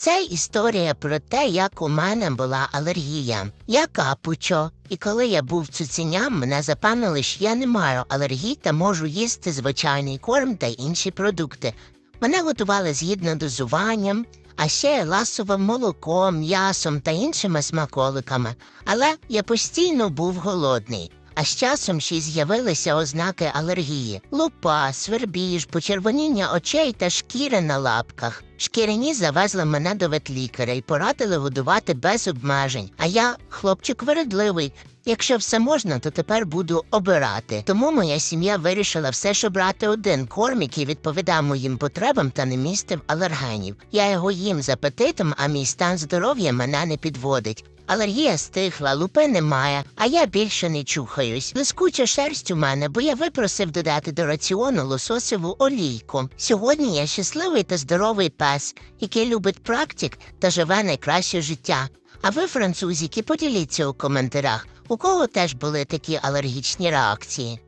Це історія про те, як у мене була алергія. Я капучо, і коли я був цуценям, мене запевнили, що я не маю алергії та можу їсти звичайний корм та інші продукти. Мене готували згідно дозуванням, а ще ласовим молоком, м'ясом та іншими смаколиками. Але я постійно був голодний. А з часом ще й з'явилися ознаки алергії: лупа, свербіж, почервоніння очей та шкіри на лапках. Шкіряні завезли мене до ветлікаря і порадили годувати без обмежень. А я, хлопчик вередливий. Якщо все можна, то тепер буду обирати. Тому моя сім'я вирішила все ж обрати один корм, який відповідає моїм потребам та не містив алергенів. Я його їм з апетитом, а мій стан здоров'я мене не підводить. Алергія стихла, лупи немає, а я більше не чухаюсь. Блискуча шерсть у мене, бо я випросив додати до раціону лососеву олійку. Сьогодні я щасливий та здоровий пес, який любить практик та живе найкраще життя. А ви, французики, поділіться у коментарях, у кого теж були такі алергічні реакції.